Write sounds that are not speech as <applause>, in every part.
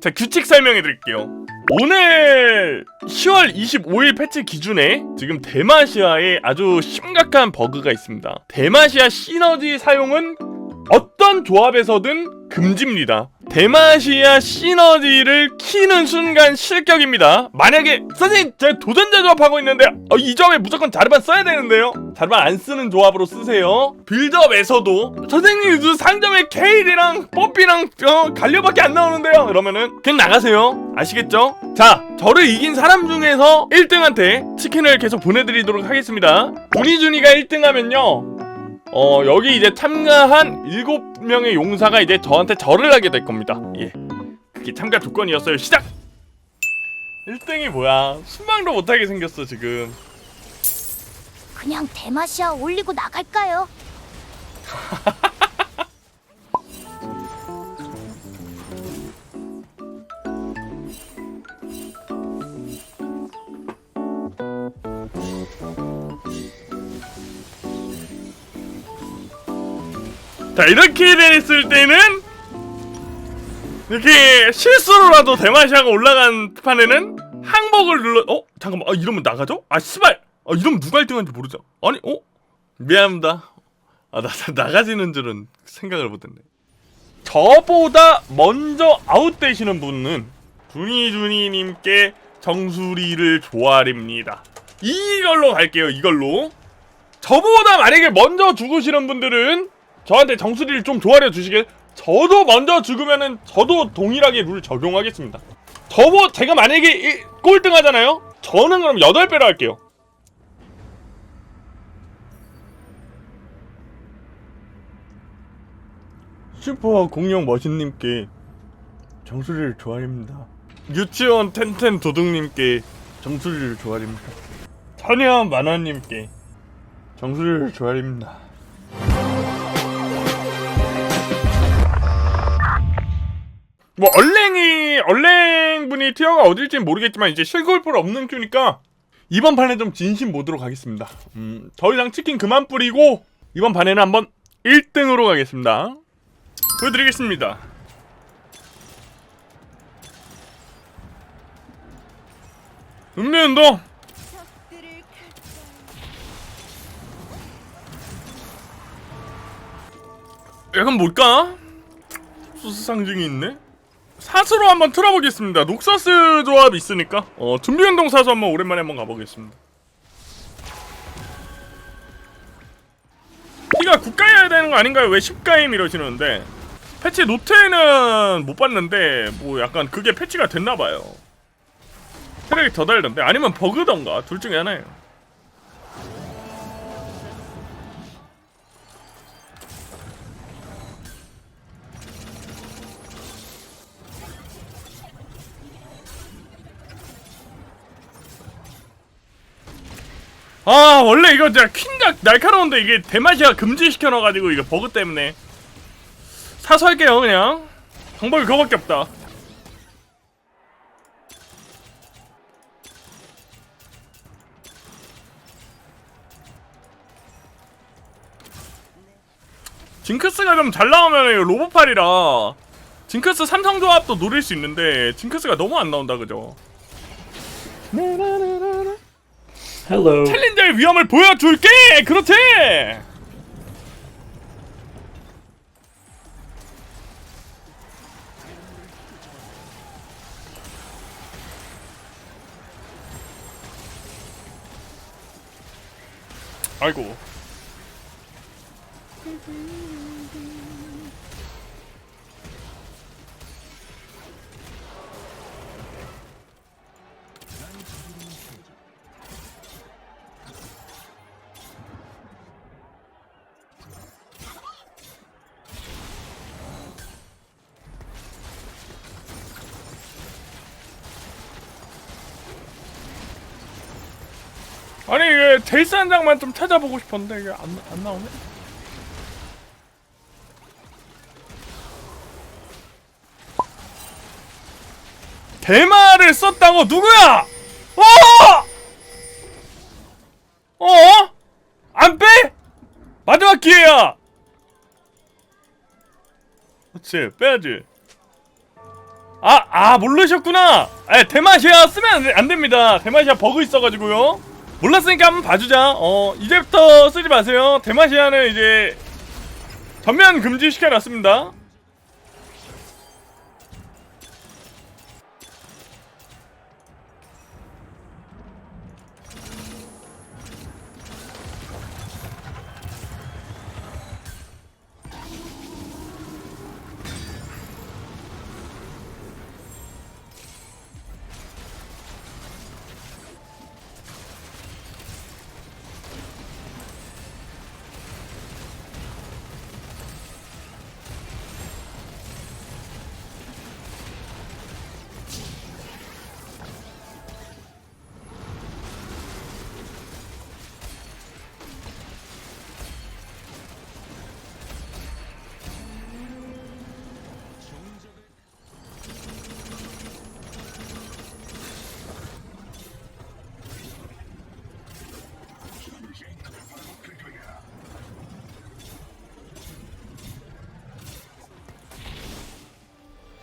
자 규칙 설명해 드릴게요. 오늘 10월 25일 패치 기준에 지금 대마시아에 아주 심각한 버그가 있습니다. 대마시아 시너지 사용은 어떤 조합에서든 금지입니다. 대마시아 시너지를 키는 순간 실격입니다. 만약에 선생님 제가 도전자 조합하고 있는데 어, 이 조합에 무조건 자르반 써야 되는데요. 자르반 안 쓰는 조합으로 쓰세요. 빌드업에서도 선생님 그 상점에 케일이랑 뽀삐랑 어, 갈려밖에 안 나오는데요. 그러면은 그냥 나가세요. 아시겠죠? 자, 저를 이긴 사람 중에서 1등한테 치킨을 계속 보내드리도록 하겠습니다. 문희준이가 1등하면요. 어 여기 이제 참가한 7명의 용사가 이제 저한테 절을 하게 될 겁니다. 예. 그게 참가 조건이었어요. 시작! 1등이 뭐야? 순방도 못하게 생겼어 지금. 그냥 대마시아 올리고 나갈까요? <laughs> 자 이렇게 됐을 때는 이렇게 실수로라도 대마시아가 올라간 판에는 항복을 눌러 어? 잠깐만 아 이러면 나가죠? 아 씨발 아 이러면 누가 1등한지 모르죠 아니 어? 미안합니다 아 나 나가지는 줄은 생각을 못했네 저보다 먼저 아웃되시는 분은 준이준이님께 정수리를 조아립니다 이걸로 갈게요 이걸로 저보다 만약에 먼저 죽으시는 분들은 저한테 정수리를 좀 조아려 주시게 저도 먼저 죽으면은 저도 동일하게 룰 적용하겠습니다. 저보 제가 만약에 일- 꼴등 하잖아요? 저는 그럼 8배로 할게요. 슈퍼 공룡 머신님께 정수리를 조아립니다. 유치원 텐텐 도둑님께 정수리를 조아립니다. 천여 만화님께 정수리를 조아립니다 뭐 얼랭이 얼랭분이 티어가 어딜지 모르겠지만 이제 실골풀 없는 큐니까 이번 판에 좀 진심 모드로 가겠습니다. 음, 더 이상 치킨 그만 뿌리고 이번 판에는 한번 1등으로 가겠습니다. 보여드리겠습니다. 음료 운동 약간 뭘까? 소스 상징이 있네? 사수로 한번 틀어보겠습니다. 녹서스 조합 있으니까 어 준비운동 사수 한번 오랜만에 한번 가보겠습니다. 피가 국가여야 되는 거 아닌가요? 왜 10가임 이러시는데 패치 노트에는 못 봤는데 뭐 약간 그게 패치가 됐나봐요. 체력이 더 달던데 아니면 버그던가 둘 중에 하나예요. 아 원래 이거 진짜 퀸각 날카로운데 이게 대마시아 금지시켜 놔가지고 이거 버그 때문에. 사수할게요 그냥. 방법이 그거밖에 없다. 징크스가 좀 잘 나오면 이거 로보팔이라. 징크스 삼성 조합도 노릴 수 있는데 징크스가 너무 안 나온다 그죠? Hello. 챌린저의 위험을 보여줄게! 그렇지! 아이고 아니 이게 데이스 한 장만 좀 찾아보고 싶었는데 이게 안, 안 나오네 대마를 썼다고 누구야? 어? 어? 안 빼? 마지막 기회야. 그렇지, 빼야지. 아, 아, 모르셨구나. 아, 대마시아 쓰면 안, 돼- 안 됩니다. 대마시아 버그 있어가지고요. 몰랐으니까 한번 봐주자. 어, 이제부터 쓰지 마세요. 대마시아는 이제 전면 금지 시켜놨습니다.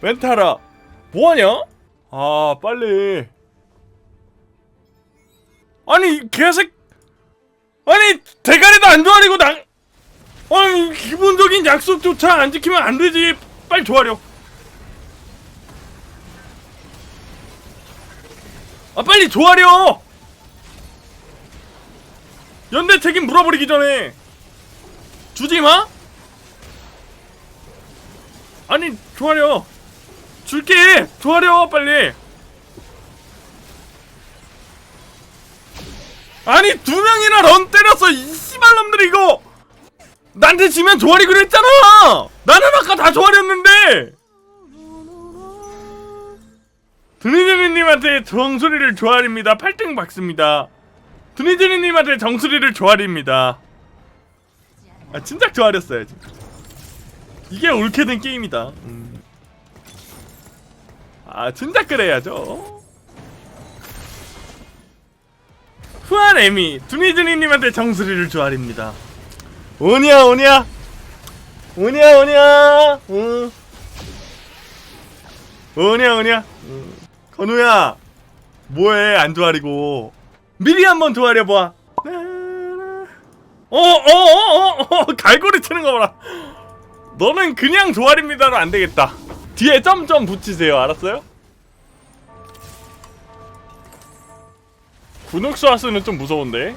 멘타라, 뭐하냐? 아, 빨리. 아니, 개색. 아니, 대가리도 안 조아리고 나. 아니, 기본적인 약속조차 안 지키면 안 되지. 빨리 조아려. 아, 빨리 조아려! 연대 책임 물어버리기 전에. 주지 마? 아니, 조아려. 줄게! 조아려, 빨리! 아니, 두 명이나 런 때렸어, 이 씨발놈들이 이거! 나한테 지면 조아리기로 했잖아! 나는 아까 다 조아렸는데! 드니드니님한테 정수리를 조아립니다. 8등 박습니다. 드니드니님한테 정수리를 조아립니다. 아, 진작 조아렸어야지. 이게 옳게 된 게임이다. 음. 아, 진작 그래야죠. 후한 에미, 두니두니님한테 정수리를 조아립니다. 오냐, 오냐? 오냐, 오냐? 응. 오냐, 오냐? 응. 건우야, 뭐해, 안 조아리고. 미리 한번 조아려봐. 어, 어, 어, 어, 어, 갈고리 치는 거 봐라. 너는 그냥 조아립니다로 안 되겠다. 뒤에 점점 붙이세요. 알았어요? 군옥수 아스는 좀 무서운데.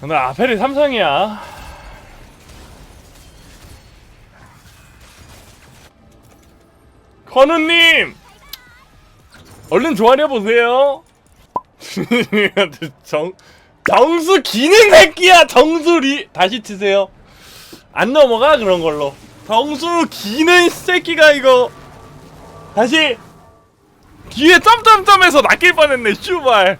근데 아펠이 삼성이야. 건우님, 얼른 조아려 보세요. 정 <laughs> 정수 기능 새끼야 정수리 다시 치세요. 안 넘어가 그런 걸로. 정수 기능 새끼가 이거 다시 뒤에 점점점에서 낚일 뻔했네 슈발.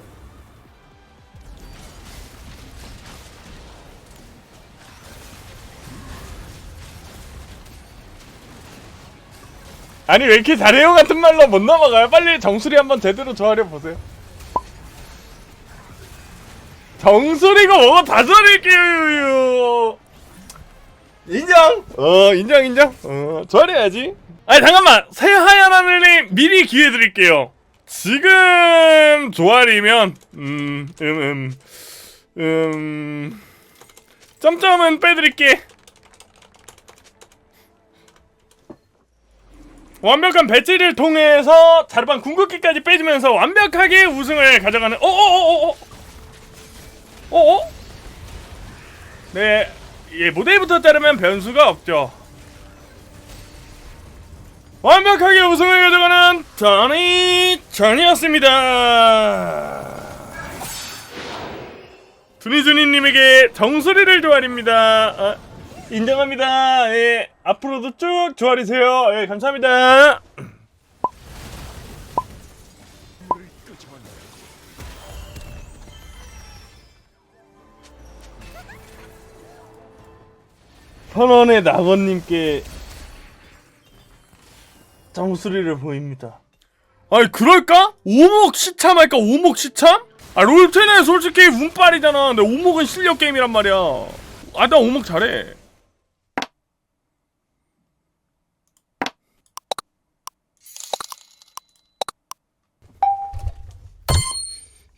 아니 왜 이렇게 잘해요 같은 말로 못 넘어가요? 빨리 정수리 한번 제대로 조아려 보세요. 정수리가 뭐가 다 저릴게요. 인정. 어 인정 인정. 어 저래야지. 아니 잠깐만 새하얀 하늘님 미리 기회 드릴게요. 지금 조아리면 음음음 음, 음, 음, 점점은 빼드릴게. 완벽한 배치를 통해서 자르반 궁극기까지 빼주면서 완벽하게 우승을 가져가는 어어어어어 어어? 네, 예, 모델부터 자르면 변수가 없죠. 완벽하게 우승을 가져가는 전이 전이었습니다. 두니두니님에게 정수리를 조아립니다. 아, 인정합니다. 예, 앞으로도 쭉 조아리세요. 예, 감사합니다. 천원의 낙원님께 정수리를 보입니다. 아니 그럴까? 오목 시참할까? 오목 시참? 아 롤테는 솔직히 운빨이잖아. 근데 오목은 실력 게임이란 말이야. 아 나 오목 잘해.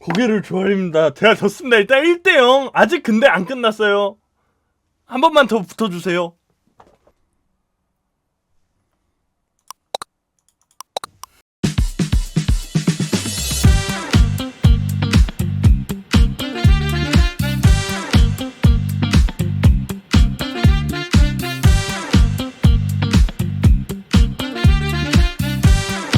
고개를 좋아합니다. 제가 졌습니다. 일단 1대0. 아직 근데 안 끝났어요. 한 번만 더 붙어주세요.